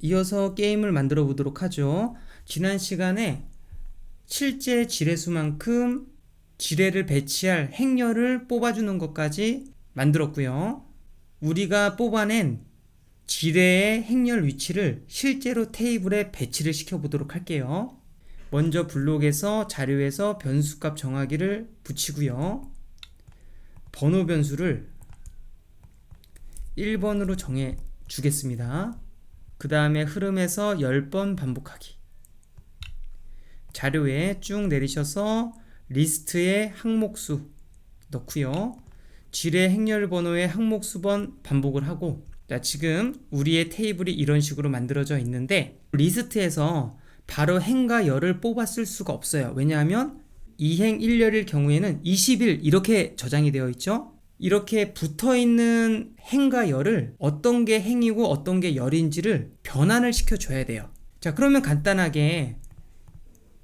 이어서 게임을 만들어 보도록 하죠. 지난 시간에 실제 지뢰수만큼 지뢰를 배치할 행렬을 뽑아주는 것까지 만들었고요. 우리가 뽑아낸 지뢰의 행렬 위치를 실제로 테이블에 배치를 시켜보도록 할게요. 먼저 블록에서 자료에서 변수값 정하기를 붙이고요. 번호 변수를 1번으로 정해 주겠습니다. 그 다음에 흐름에서 10번 반복하기. 자료에 쭉 내리셔서 리스트에 항목수 넣고요. 지뢰 행렬 번호의 항목 수번 반복을 하고 자, 지금 우리의 테이블이 이런 식으로 만들어져 있는데 리스트에서 바로 행과 열을 쓸 수가 없어요. 왜냐하면 이행 1열일 경우에는 20일 이렇게 저장이 되어 있죠. 이렇게 붙어 있는 행과 열을 어떤 게 행이고 어떤 게 열인지를 변환을 시켜 줘야 돼요. 자, 그러면 간단하게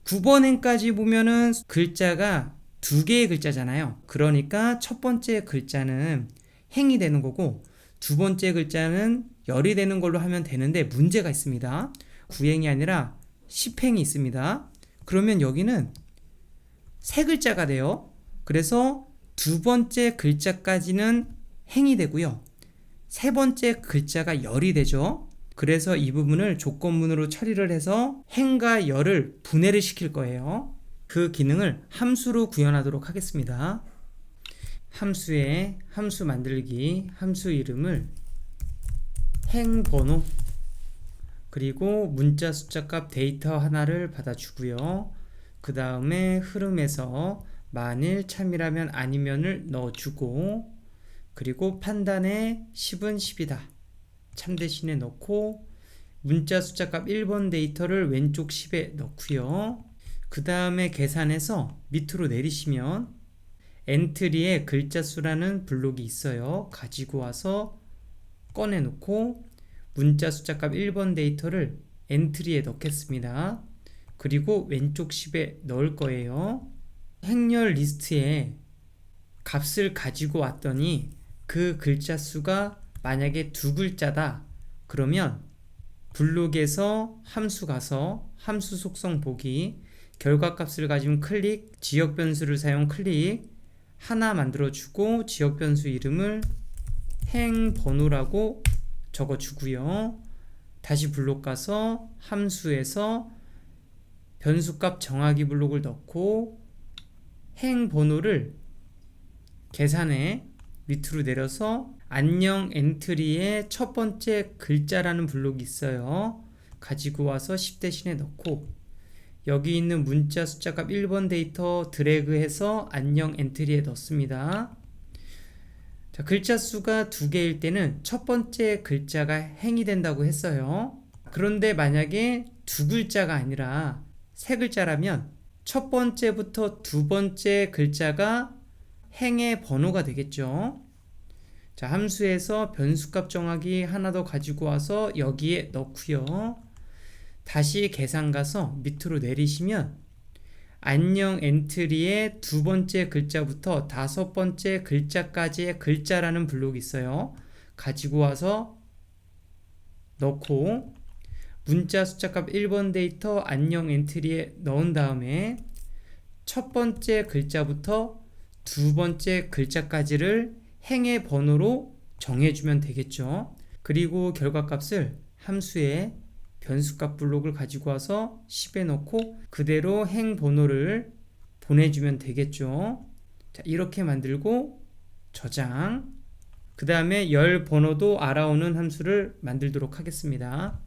9번 행까지 보면은 글자가 두 개의 글자잖아요. 그러니까 첫 번째 글자는 행이 되는 거고 두 번째 글자는 열이 되는 걸로 하면 되는데 문제가 있습니다. 구행이 아니라 십행이 있습니다. 그러면 여기는 세 글자가 돼요. 그래서 두 번째 글자까지는 행이 되고요. 세 번째 글자가 열이 되죠. 그래서 이 부분을 조건문으로 처리를 해서 행과 열을 분해를 시킬 거예요. 그 기능을 함수로 구현하도록 하겠습니다. 함수에 함수 만들기 함수 이름을 행번호 그리고 문자 숫자 값 데이터 하나를 받아주고요. 그 다음에 흐름에서 만일 참이라면 아니면을 넣어주고 그리고 판단에 10은 10이다. 참 대신에 넣고 문자 숫자 값 1번 데이터를 왼쪽 10에 넣고요. 그 다음에 계산해서 밑으로 내리시면 엔트리에 글자 수라는 블록이 있어요. 가지고 와서 꺼내 놓고 문자 숫자 값 1번 데이터를 엔트리에 넣겠습니다. 그리고 왼쪽 10에 넣을 거예요. 행렬 리스트에 값을 가지고 왔더니 그 글자 수가 만약에 두 글자다. 그러면 블록에서 함수 가서 함수 속성 보기 결과 값을 가진 클릭 지역 변수를 사용 클릭 하나 만들어 주고 지역 변수 이름을 행 번호라고 적어 주고요. 다시 블록 가서 함수에서 변수값 정하기 블록을 넣고 행 번호를 계산해 밑으로 내려서 안녕 엔트리의 첫 번째 글자라는 블록이 있어요. 가지고 와서 10 대신에 넣고 여기 있는 문자 숫자 값 1번 데이터 드래그해서 안녕 엔트리에 넣습니다. 자, 글자 수가 두 개일 때는 첫 번째 글자가 행이 된다고 했어요. 그런데 만약에 두 글자가 아니라 세 글자라면 첫 번째부터 두 번째 글자가 행의 번호가 되겠죠. 자, 함수에서 변수값 정하기 하나 더 가지고 와서 여기에 넣고요. 다시 계산 가서 밑으로 내리시면 안녕 엔트리의 두 번째 글자부터 다섯 번째 글자까지의 글자라는 블록이 있어요. 가지고 와서 넣고 문자 숫자 값 1번 데이터 안녕 엔트리에 넣은 다음에 첫 번째 글자부터 두 번째 글자까지를 행의 번호로 정해주면 되겠죠. 그리고 결과값을 함수에 변수값 블록을 가지고 와서 10에 넣고 그대로 행 번호를 보내주면 되겠죠. 자, 이렇게 만들고 저장. 그 다음에 열 번호도 알아오는 함수를 만들도록 하겠습니다.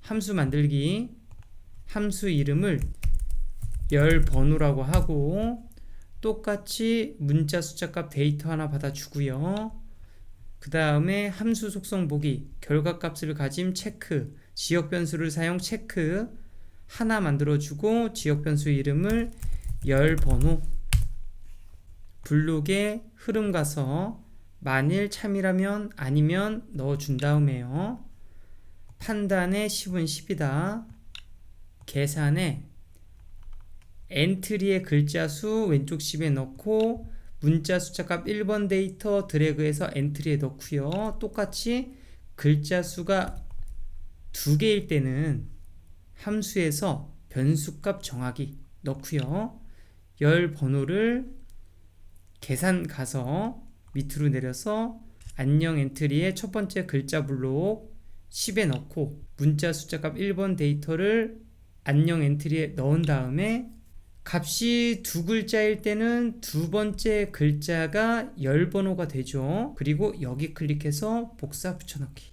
함수 만들기. 함수 이름을 열 번호라고 하고 똑같이 문자 숫자 값 데이터 하나 받아주고요. 그 다음에 함수 속성 보기 결과 값을 가짐 체크 지역 변수를 사용 체크 하나 만들어주고 지역 변수 이름을 열 번호 블록에 흐름 가서 만일 참이라면 아니면 넣어준 다음에요. 판단에 10은 10이다. 계산에 엔트리의 글자 수 왼쪽 10에 넣고 문자 숫자 값 1번 데이터 드래그해서 엔트리에 넣고요. 똑같이 글자 수가 두 개일 때는 함수에서 변수값 정하기 넣고요. 열 번호를 계산 가서 밑으로 내려서 안녕 엔트리의 첫 번째 글자 블록 10에 넣고 문자 숫자 값 1번 데이터를 안녕 엔트리에 넣은 다음에 값이 두 글자일 때는 두 번째 글자가 열 번호가 되죠. 그리고 여기 클릭해서 복사 붙여넣기.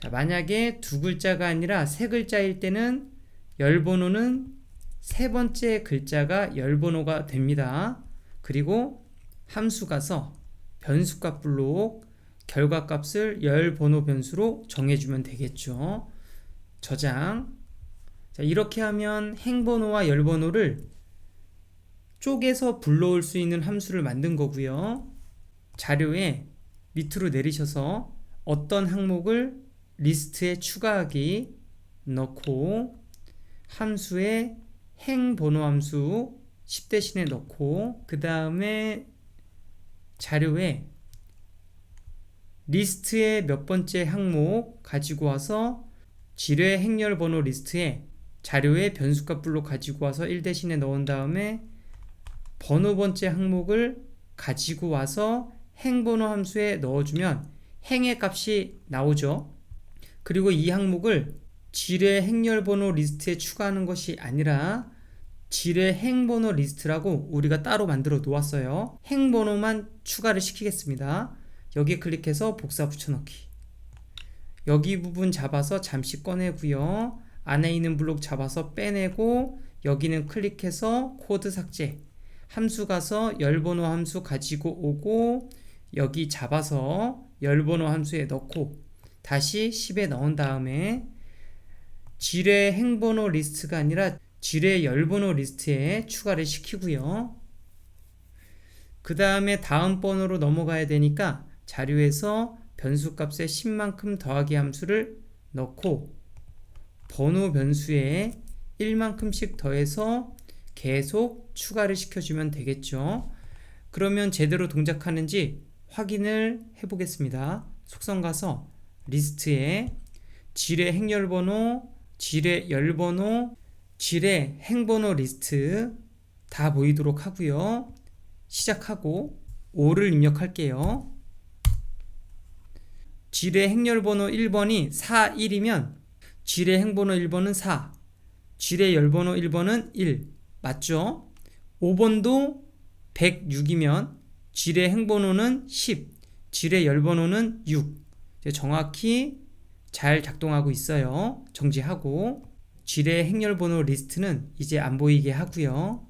자, 만약에 두 글자가 아니라 세 글자일 때는 열 번호는 세 번째 글자가 열 번호가 됩니다. 그리고 함수 가서 변수값 블록 결과값을 열 번호 변수로 정해주면 되겠죠. 저장. 자, 이렇게 하면 행번호와 열번호를 쪼개서 불러올 수 있는 함수를 만든 거고요. 자료에 밑으로 내리셔서 어떤 항목을 리스트에 추가하기 넣고 함수에 행번호 함수 10 대신에 넣고 그 다음에 자료에 리스트의 몇 번째 항목 가지고 와서 지뢰 행렬 번호 리스트에 자료의 변수값 블록 가지고 와서 1 대신에 넣은 다음에 번호 번째 항목을 가지고 와서 행번호 함수에 넣어주면 행의 값이 나오죠. 그리고 이 항목을 지뢰 행렬 번호 리스트에 추가하는 것이 아니라 지뢰 행번호 리스트라고 우리가 따로 만들어 놓았어요. 행번호만 추가를 시키겠습니다. 여기 클릭해서 복사 붙여넣기. 여기 부분 잡아서 잠시 꺼내고요. 안에 있는 블록 잡아서 빼내고 여기는 클릭해서 코드 삭제. 함수 가서 열번호 함수 가지고 오고 여기 잡아서 열번호 함수에 넣고 다시 10에 넣은 다음에 지뢰 행번호 리스트가 아니라 지뢰 열번호 리스트에 추가를 시키고요. 그 다음에 다음 번호로 넘어가야 되니까 자료에서 변수 값에 10만큼 더하기 함수를 넣고 번호 변수에 1만큼씩 더해서 계속 추가를 시켜주면 되겠죠. 그러면 제대로 동작하는지 확인을 해보겠습니다. 속성 가서 리스트에 지뢰 행열번호, 지뢰 열번호, 지뢰 행번호 리스트 다 보이도록 하고요. 시작하고 5를 입력할게요. 지뢰 행렬번호 1번이 4, 1이면 지뢰 행번호 1번은 4, 지뢰 열번호 1번은 1 맞죠? 5번도 106이면 지뢰 행번호는 10, 지뢰 열번호는 6 정확히 잘 작동하고 있어요. 정지하고 지뢰 행렬번호 리스트는 이제 안 보이게 하고요.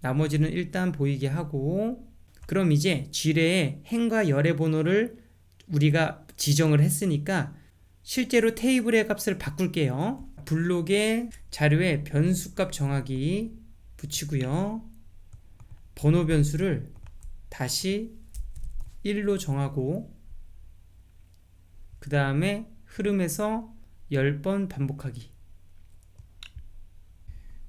나머지는 일단 보이게 하고 그럼 이제 지뢰의 행과 열의 번호를 우리가 지정을 했으니까 실제로 테이블의 값을 바꿀게요. 블록에 자료에 변수값 정하기 붙이고요. 번호 변수를 다시 1로 정하고 그 다음에 흐름에서 10번 반복하기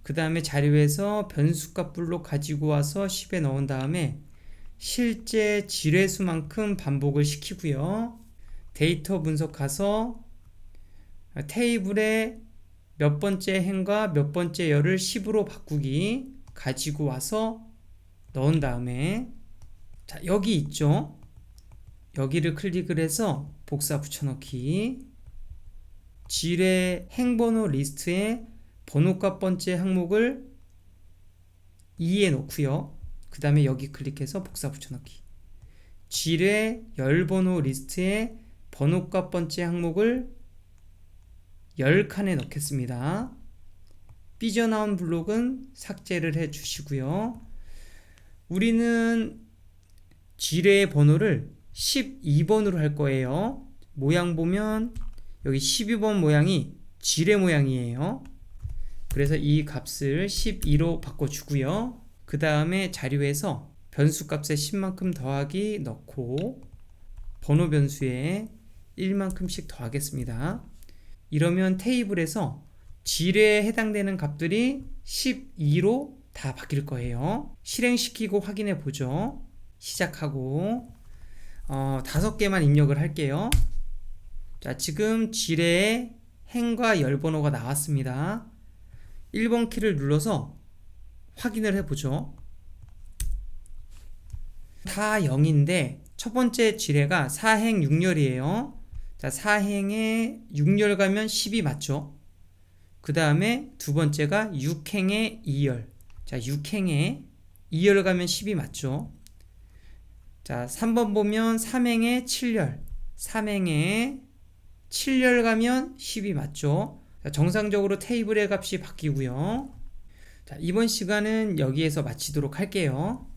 그 다음에 자료에서 변수값 블록 가지고 와서 10에 넣은 다음에 실제 지뢰수만큼 반복을 시키고요. 데이터 분석 가서 테이블에 몇 번째 행과 몇 번째 열을 10으로 바꾸기 가지고 와서 넣은 다음에 자 여기 있죠? 여기를 클릭을 해서 복사 붙여넣기. 지뢰 행번호 리스트에 번호값 번째 항목을 2에 놓고요 그 다음에 여기 클릭해서 복사 붙여넣기 지뢰 열번호 리스트에 번호값 번째 항목을 10칸에 넣겠습니다. 삐져나온 블록은 삭제를 해 주시고요. 우리는 지뢰의 번호를 12번으로 할 거예요. 모양 보면 여기 12번 모양이 지뢰 모양이에요. 그래서 이 값을 12로 바꿔주고요. 그 다음에 자료에서 변수 값에 10만큼 더하기 넣고 번호 변수에 1만큼씩 더하겠습니다. 이러면 테이블에서 지뢰에 해당되는 값들이 12로 다 바뀔 거예요. 실행시키고 확인해 보죠. 시작하고 어, 다섯 개만 입력을 할게요. 자, 지금 지뢰에 행과 열 번호가 나왔습니다. 1번 키를 눌러서 확인을 해보죠. 다 0인데 첫 번째 지뢰가 4행 6열이에요. 자, 4행에 6열 가면 10이 맞죠? 그 다음에 두 번째가 6행에 2열. 자, 6행에 2열 가면 10이 맞죠? 자, 3번 보면 3행에 7열. 3행에 7열 가면 10이 맞죠? 자, 정상적으로 테이블의 값이 바뀌고요. 자, 이번 시간은 여기에서 마치도록 할게요.